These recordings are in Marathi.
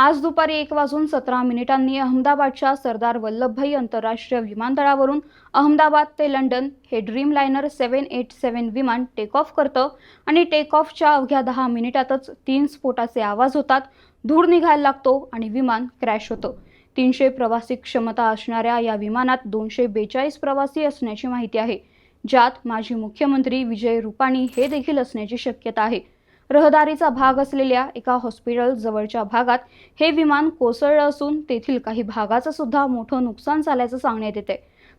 आज दुपारी एक वाजून सतरा मिनिटांनी अहमदाबादच्या सरदार वल्लभभाई आंतरराष्ट्रीय विमानतळावरून अहमदाबाद ते लंडन हे Dreamliner seven eight seven विमान टेक ऑफ करतं आणि टेक ऑफच्या अवघ्या दहा मिनिटातच तीन स्फोटाचे आवाज होतात धूर निघायला लागतो आणि विमान क्रॅश होतं. तीनशे प्रवासी क्षमता असणाऱ्या या विमानात दोनशे बेचाळीस प्रवासी असण्याची माहिती आहे. ज्यात माजी मुख्यमंत्री विजय रुपाणी हे देखील असण्याची शक्यता आहे. रहदारीचा भाग असलेल्या एका हॉस्पिटल जवळच्या भागात हे विमान कोसळलं असून तेथील काही भागाचं सुद्धा मोठं नुकसान झाल्याचं सांगण्यात येते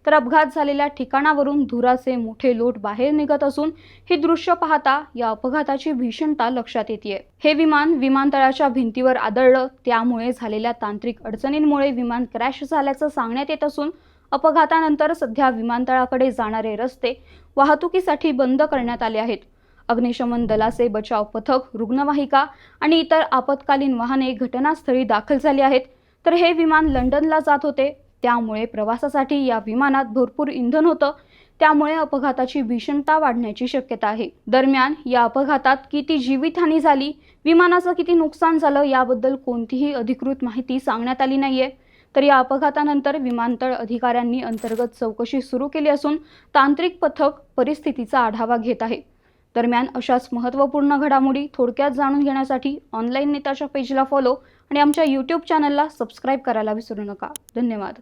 तर अपघात झालेल्या ठिकाणावरून धुराचे मोठे लोट बाहेर निघत असून ही दृश्य पाहता या अपघाताची भीषणता लक्षात येते हे विमान विमानतळाच्या भिंतीवर आदळलं त्यामुळे झालेल्या तांत्रिक अडचणींमुळे विमान क्रॅश झाल्याचं सांगण्यात येत असून अपघातानंतर सध्या विमानतळाकडे जाणारे रस्ते वाहतुकीसाठी बंद करण्यात आले आहेत. अग्निशमन दलाचे बचाव पथक रुग्णवाहिका आणि इतर आपत्कालीन वाहने घटनास्थळी दाखल झाली आहेत. तर हे विमान लंडनला जात होते. त्यामुळे प्रवासासाठी या विमानात भरपूर इंधन होतं. त्यामुळे अपघाताची भीषणता वाढण्याची शक्यता आहे. दरम्यान या अपघातात किती जीवितहानी झाली विमानाचं किती नुकसान झालं याबद्दल कोणतीही अधिकृत माहिती सांगण्यात आली नाहीये. तर या अपघातानंतर विमानतळ अधिकाऱ्यांनी अंतर्गत चौकशी सुरू केली असून तांत्रिक पथक परिस्थितीचा आढावा घेत आहे. दरम्यान अशाच महत्त्वपूर्ण घडामोडी थोडक्यात जाणून घेण्यासाठी ऑनलाईन नेताच्या पेजला फॉलो आणि आमच्या यूट्यूब चॅनलला सबस्क्राईब करायला विसरू नका. धन्यवाद.